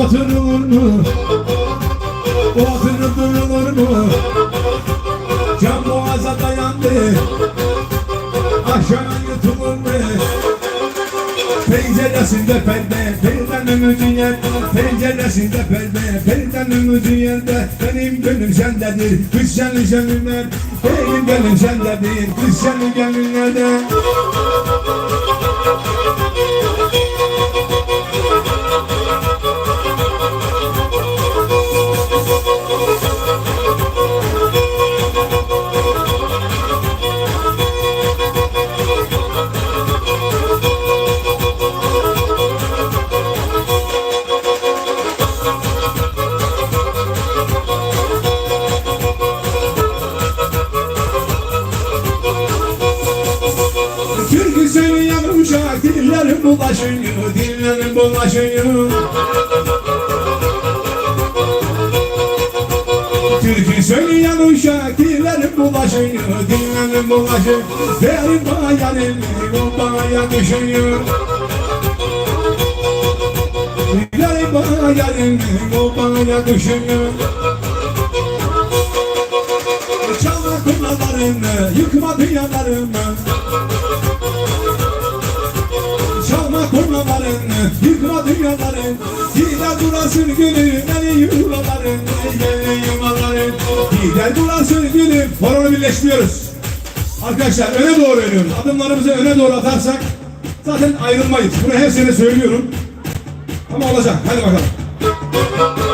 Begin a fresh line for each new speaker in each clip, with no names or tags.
oturulur mu? Oturup durulur mu? Can boğaza dayandı Aşağı yutulur mu? Penceresinde perde, perden ümidi yerde Penceresinde perde, perden ümidi yerde Benim gönlüm sendedir, kız senin gönlümler Benim gönlüm sendedir, kız senin gönlümlerde dillerim bulaşıyor, dillerim bulaşıyor Türkü söyleyen uşak dillerim bulaşıyor, dillerim bulaşıyor Benim bayanım o baya düşüyor Benim bayanım o baya düşüyor Çalma kumralarımı, yıkma dünyalarımı dünyaların Gider durasın gülüm, beni yuvaların Beni yuvaların Gider durasın gülüm Horonu birleştiriyoruz. Arkadaşlar öne doğru veriyoruz Adımlarımızı öne doğru atarsak Zaten ayrılmayız. Bunu her sene söylüyorum. Ama olacak, hadi bakalım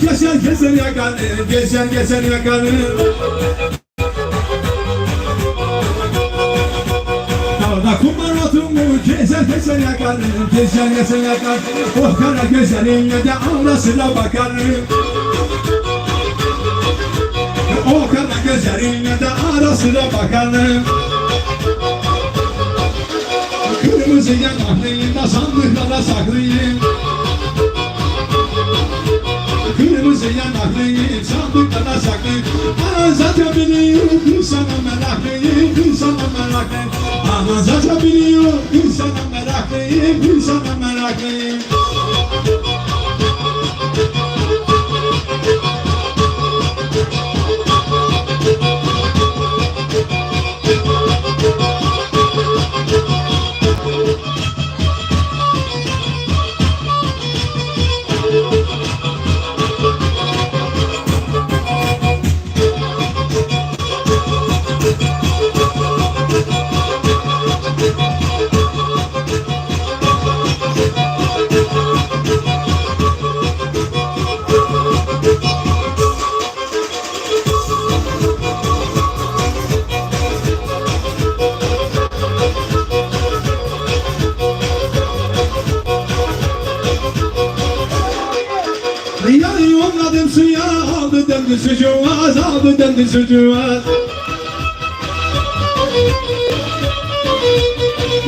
Keser keser yakar Keser keser yakar Dalda kumlar oturmuş Keser keser yakar Keser keser yakar O kara gözlerine de arasına bakar. O kara gözlerine de arasına bakar. Kırmızı yanaklarında sandıklara saklayayım Kırmızı yanaklı sandıklara saklı Ağız açabiliyor insana meraklı insana meraklı Ağız açabiliyor insana meraklı insana meraklı Yani aldı döndü sucuğaz aldı döndü sucuğaz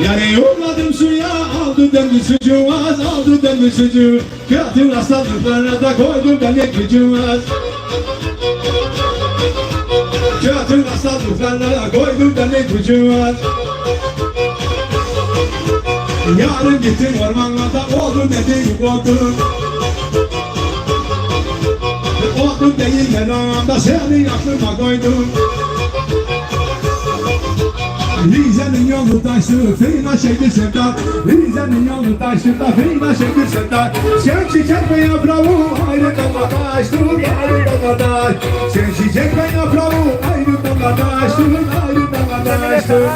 Yani yolladım suya aldı döndü sucuğaz aldı döndü sucuğu. Kıyatın hastalıklarına da koydum beni gücüğaz Kıyatın hastalıklarına da koydum beni gücüğaz
Yarın gittim ormanlarda oldu dediğim oldu Oldu değil anda seni aklıma koydum. Rize'nin yolu taşı, fena şeydi sevda Rize'nin yolu taşı da fena şeydi sevda Sen çiçek ve yaprağı ayrı damladaş Dur ayrı damladaş Sen çiçek ve yaprağı ayrı damladaş Dur ayrı damladaş Dur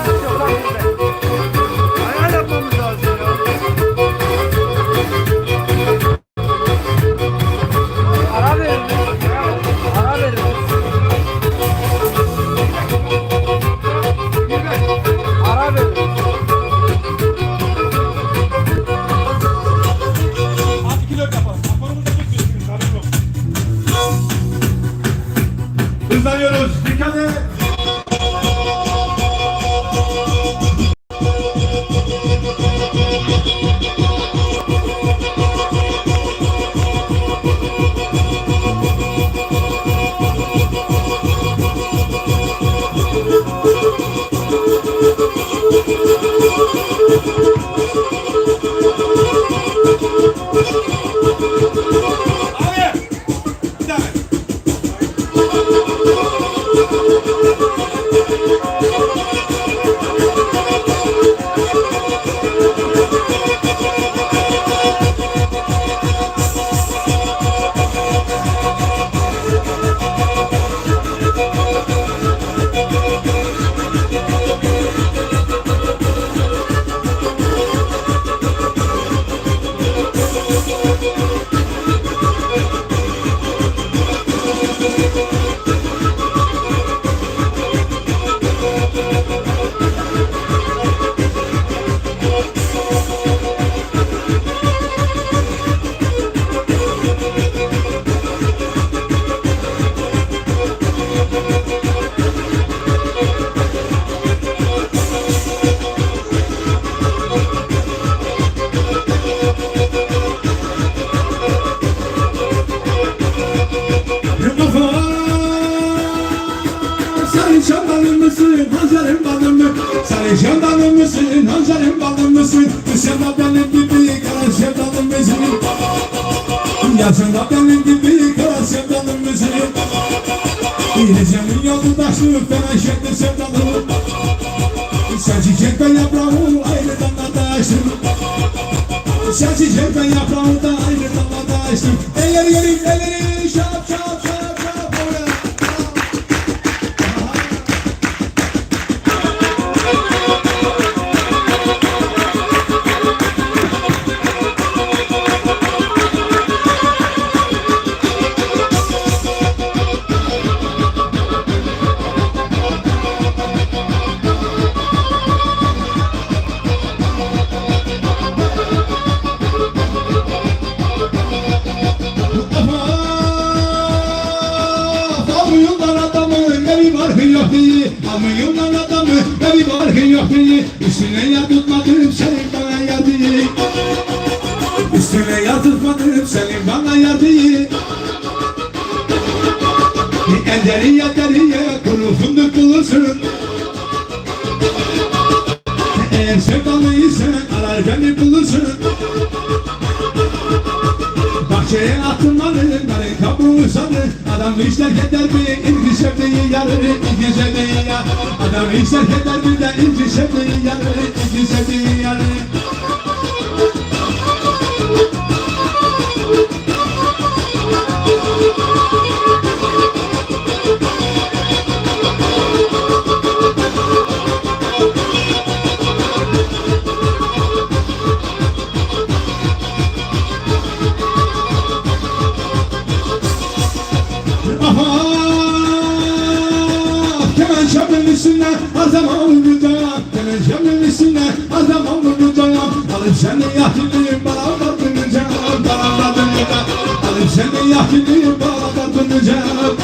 şandanın mısın, Hanzar'ın balım mısın? Sen de benim gibi kara sevdalım mısın? Ya sen de benim gibi kara sevdalım mısın? İleceğimin yolu fena şekli sevdalım Sen çiçek ben yaprağı ayrı damladaşım Sen çiçek ben yaprağı da ayrı damladaşım Elleri göreyim, elleri yok diye Üstüne yatırmadım senin bana yadiyi. Üstüne yatırmadım senin bana yadiyi. Elderiye deriye kuru fındık bulursun. Eğer sevdalıysan arar beni bulursun. Bahçeye atılmalı, kabuğu sarı Adam işler eder mi, ilgi sevdiği yarı İlgi sevdiği yarı Adam işler eder mi de ilgi sevdiği yarı İlgi sevdiği yarı yakınıyım bana döneceğim.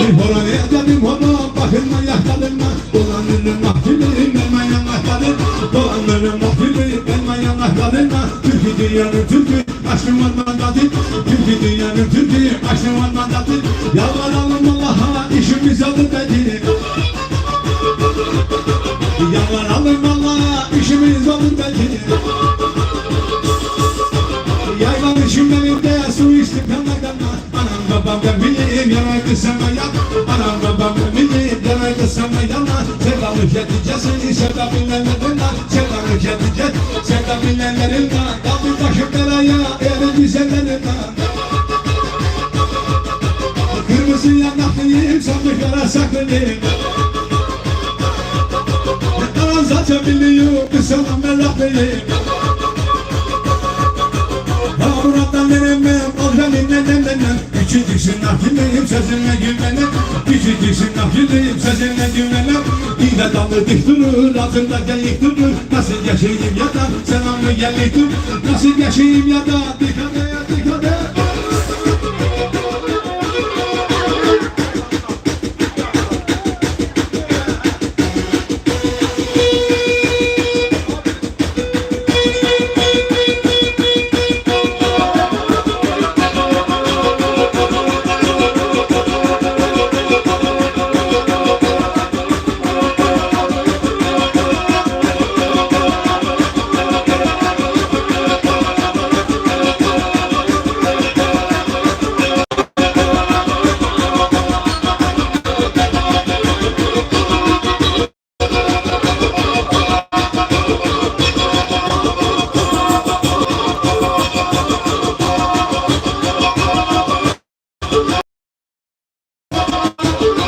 Bir horon yedim horon bakınma yakladırma Dolanırım mahkemeyim elma yanakladın Dolanırım mahkemeyim elma yanakladırma Türkü dünyanın türkü aşkım ormandadır Türkü dünyanın türkü aşkım ormandadır Yalvaralım Allah'a işimiz adı bedir Yalvaralım Allah'a işimiz sürpriz olur belki Yaylamışım babam ben bileyim yanaydı sana yan Anam babam ben bileyim yanaydı sana yana Sevdalık yeticesini sevda bilenlerin lan Sevdalık yetice sevda bilenlerin lan Kaldı başım belaya erin güzellerin lan Kırmızı yanaklıyım sandıklara saklıyım Aran zaten biliyor kısana meraklıyım Avrattan veremem, al benimle Küçücüksün nakilleyim sözünle gülmenem Küçücüksün nakilleyim sözünle gülmenem İğne dalı dik durur, altında geyik durur. Nasıl yaşayayım ya da sen anlı gelik dur Nasıl yaşayayım ya da dikkat et Thank you.